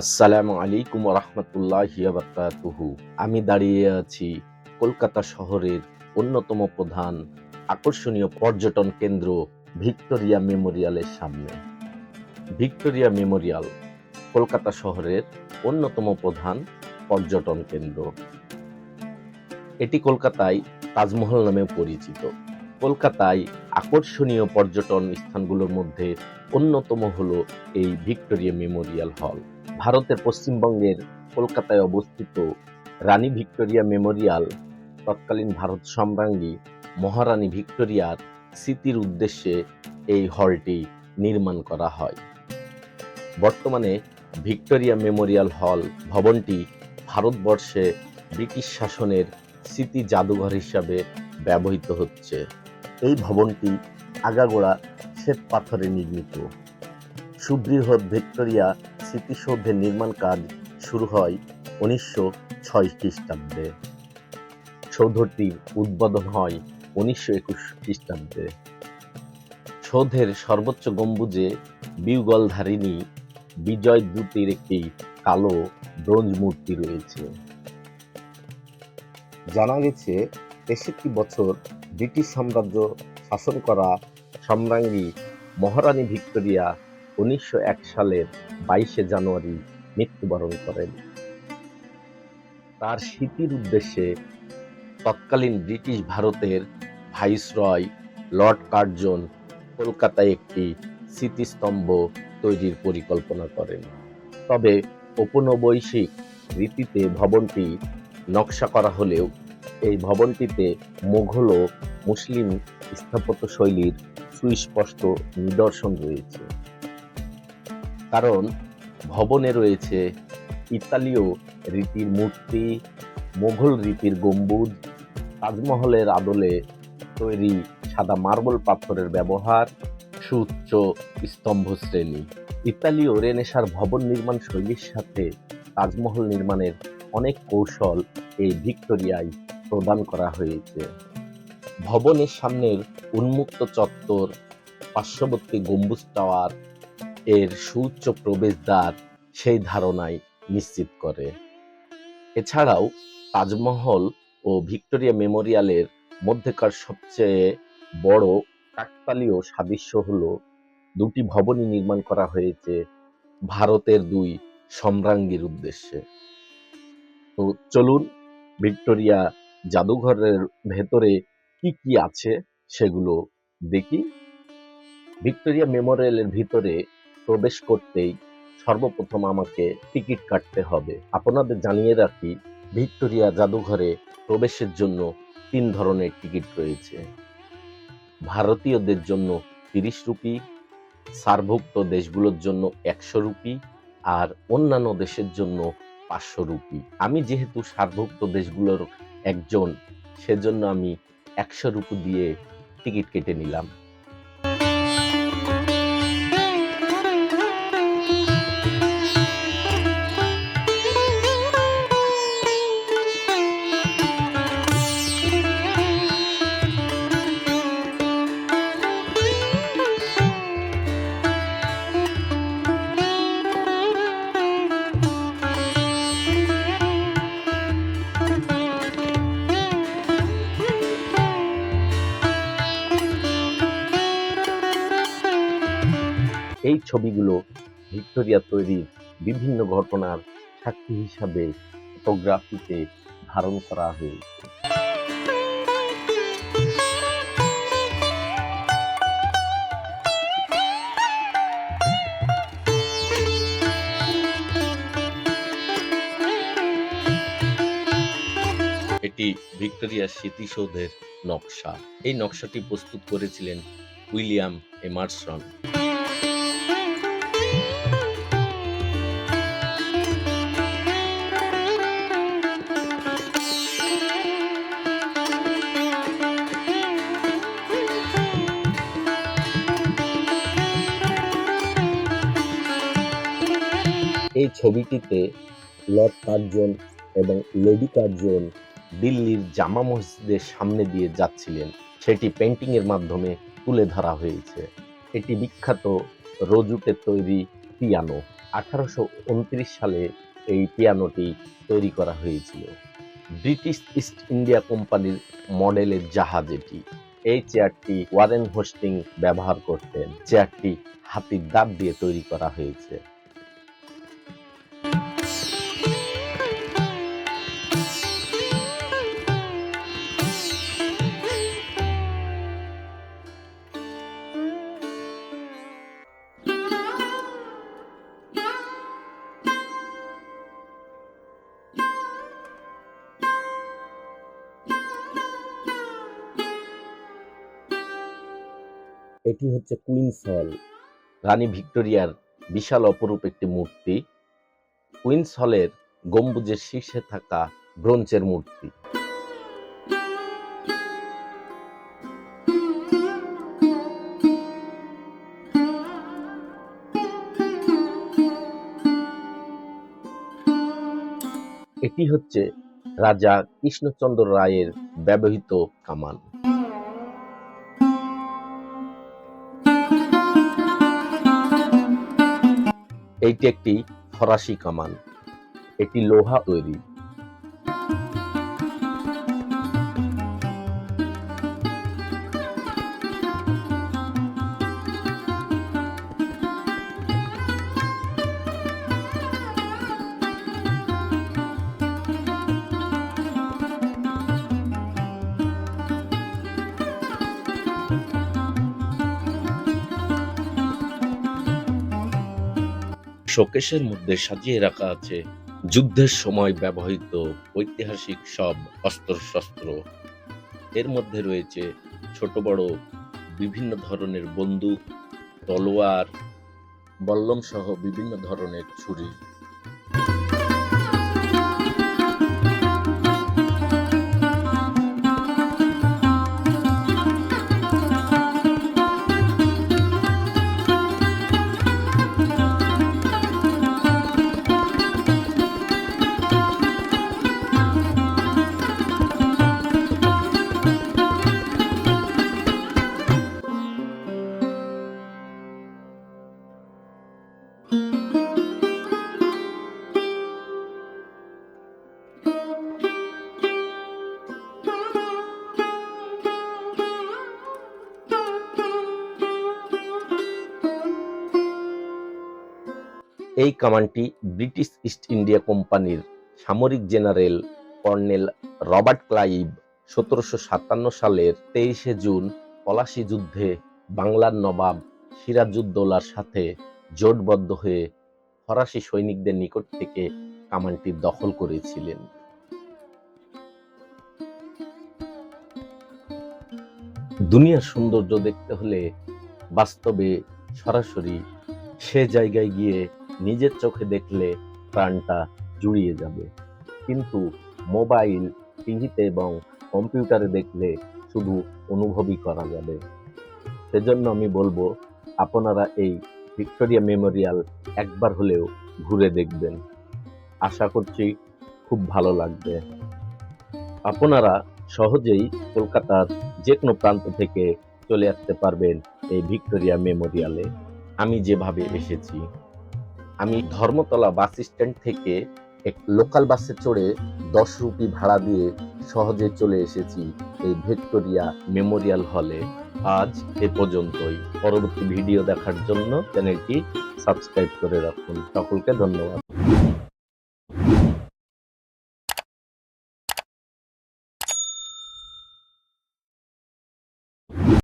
আসসালামু আলাইকুম রহমতুল্লাহ বারকাতুহু আমি দাঁড়িয়ে আছি কলকাতা শহরের অন্যতম প্রধান আকর্ষণীয় পর্যটন কেন্দ্র ভিক্টোরিয়া মেমোরিয়ালের সামনে। ভিক্টোরিয়া মেমোরিয়াল কলকাতা শহরের অন্যতম প্রধান পর্যটন কেন্দ্র। এটি কলকাতায় তাজমহল নামে পরিচিত। কলকাতায় আকর্ষণীয় পর্যটন স্থানগুলোর মধ্যে অন্যতম হলো এই ভিক্টোরিয়া মেমোরিয়াল হল। ভারতের পশ্চিমবঙ্গের কলকাতায় অবস্থিত রানী ভিক্টোরিয়া মেমোরিয়াল, তৎকালীন ভারত সম্রাঙ্গী মহারানী ভিক্টোরিয়ার স্মৃতির উদ্দেশ্যে এই হলটি নির্মাণ করা হয়। বর্তমানে ভিক্টোরিয়া মেমোরিয়াল হল ভবনটি ভারতবর্ষে ব্রিটিশ শাসনের স্মৃতি জাদুঘর হিসাবে ব্যবহৃত হচ্ছে। এই ভবনটি আগাগোড়া শ্বেত পাথরে নির্মিত। সুবৃহৎ ভিক্টোরিয়া স্মৃতিসৌধের নির্মাণ কাজ শুরু হয় উনিশশো ছয় খ্রিস্টাব্দে। সৌধটির উদ্বোধন হয় উনিশশো একুশ খ্রিস্টাব্দে। সৌধের সর্বোচ্চ গম্বুজে বিউগলধারিণী বিজয় দূতের একটি কালো ব্রোঞ্জ মূর্তি রয়েছে। জানা গেছে, তেষট্টি বছর ব্রিটিশ সাম্রাজ্য শাসন করা সম্রাজ্ঞী মহারানী ভিক্টোরিয়া উনিশশো এক সালের বাইশে জানুয়ারি মৃত্যুবরণ করেন। তার স্মৃতির উদ্দেশ্যে তৎকালীন ব্রিটিশ ভারতের ভাইসরয় লর্ড কার্জন কলকাতায় একটি স্মৃতিস্তম্ভ তৈরির পরিকল্পনা করেন। তবে ঔপনিবেশিক রীতিতে ভবনটি নকশা করা হলেও এই ভবনটিতে মোঘল ও মুসলিম স্থাপত্য শৈলীর সুস্পষ্ট নিদর্শন রয়েছে। কারণ ভবনে রয়েছে ইতালীয় রীতির মূর্তি, মোঘল রীতির গম্বুজ, তাজমহলের আদলে তৈরি সাদা মার্বেল পাথরের ব্যবহার, সুউচ্চ স্তম্ভ শ্রেণি। ইতালীয় রেনেসার ভবন নির্মাণ শৈলীর সাথে তাজমহল নির্মাণের অনেক কৌশল এই ভিক্টোরিয়ায় প্রদান করা হয়েছে। ভবনের সামনের উন্মুক্ত চত্বর, পার্শ্ববর্তী গম্বুজ টাওয়ার এর সুউচ্চ প্রবেশদ্বার সেই ধারণাই নিশ্চিত করে। এছাড়াও তাজমহল ও ভিক্টোরিয়া মেমোরিয়ালের মধ্যেকার সবচেয়ে বড় কাকতালীয় সাদৃশ্য হল দুটি ভবনই নির্মাণ করা হয়েছে ভারতের দুই সম্রাঙ্গীর উদ্দেশ্যে। তো চলুন ভিক্টোরিয়া জাদুঘরের ভেতরে কি কি আছে সেগুলো দেখি। ভিক্টোরিয়া মেমোরিয়ালের ভিতরে প্রবেশ করতেই সর্বপ্রথম আমাকে টিকিট কাটতে হবে। আপনাদের জানিয়ে রাখি, ভিক্টোরিয়া জাদুঘরে প্রবেশের জন্য তিন ধরনের টিকিট রয়েছে। ভারতীয়দের জন্য তিরিশ রুপি সারভুক্ত দেশগুলোর জন্য একশো রুপি আর অন্যান্য দেশের জন্য পাঁচশো রুপি। আমি যেহেতু সারভুক্ত দেশগুলোর একজন, সেজন্য আমি একশো রুপি দিয়ে টিকিট কেটে নিলাম। ছবিগুলো ভিক্টোরিয়া তৈরির বিভিন্ন ঘটনার সাক্ষী হিসাবে ফটোগ্রাফিতে ধারণ করা হয়েছে। এটি ভিক্টোরিয়া স্মৃতিসৌধের নকশা। এই নকশাটি প্রস্তুত করেছিলেন উইলিয়াম এমারসন। এই ছবিটিতে লর্ড কার্জন এবং লেডি কার্জন দিল্লির জামা মসজিদের সামনে দিয়ে যাচ্ছিলেন। সেটি পেন্টিং এর মাধ্যমে তুলে ধরা হয়েছে। এটি বিখ্যাত রোজুটে তৈরি পিয়ানো। আঠারোশো উনত্রিশ সালে এই পিয়ানোটি তৈরি করা হয়েছিল। ব্রিটিশ ইস্ট ইন্ডিয়া কোম্পানির মডেলের জাহাজ এটি। এই চেয়ারটি ওয়ারেন হোস্টিং ব্যবহার করতেন। চেয়ারটি হাতির দাঁত দিয়ে তৈরি করা হয়েছে। এটি হচ্ছে কুইন্স হল। রানী ভিক্টোরিয়ার বিশাল অপরূপ একটি মূর্তি। কুইন্স হলের গম্বুজের শীর্ষে থাকা ব্রোঞ্জের মূর্তি। এটি হচ্ছে রাজা কৃষ্ণচন্দ্র রায়ের ব্যবহৃত কামান। এইটি একটি ফরাসি কামান এটি লোহা তৈরি। শোকেশের মধ্যে সাজিয়ে রাখা আছে যুদ্ধের সময় ব্যবহৃত ঐতিহাসিক সব অস্ত্রশস্ত্র। এর মধ্যে রয়েছে ছোট বড় বিভিন্ন ধরনের বন্দুক, তলোয়ার বল্লম সহ বিভিন্ন ধরনের ছুরি। এই কামানটি ব্রিটিশ ইস্ট ইন্ডিয়া কোম্পানির সামরিক জেনারেল কর্নেল রবার্ট ক্লাইভ সতেরোশো সাতান্ন সালের তেইশে জুন পলাশী যুদ্ধে বাংলার নবাব সিরাজউদ্দৌলার সাথে জোটবদ্ধ হয়ে ফরাসি সৈনিকদের নিকট থেকে কামানটি দখল করেছিলেন। দুনিয়ার সৌন্দর্য দেখতে হলে বাস্তবে সরাসরি সে জায়গায় গিয়ে নিজের চোখে দেখলে প্রাণটা জুড়িয়ে যাবে। কিন্তু মোবাইল, টিভিতে এবং কম্পিউটারে দেখলে শুধু অনুভবই করা যাবে। সেজন্য আমি বলব, আপনারা এই ভিক্টোরিয়া মেমোরিয়াল একবার হলেও ঘুরে দেখবেন। আশা করছি খুব ভালো লাগবে। আপনারা সহজেই কলকাতার যে কোনো প্রান্ত থেকে চলে আসতে পারবেন এই ভিক্টোরিয়া মেমোরিয়ালে। আমি যেভাবে এসেছি। আমি ধর্মতলা বাস স্ট্যান্ড থেকে এক লোকাল বাসে চড়ে দশ রুপি ভাড়া দিয়ে সহজে চলে এসেছি এই ভিক্টোরিয়া মেমোরিয়াল হলে। আজ এ পর্যন্তই। পরবর্তী ভিডিও দেখার জন্য চ্যানেলটি সাবস্ক্রাইব করে রাখুন। সকলকে ধন্যবাদ।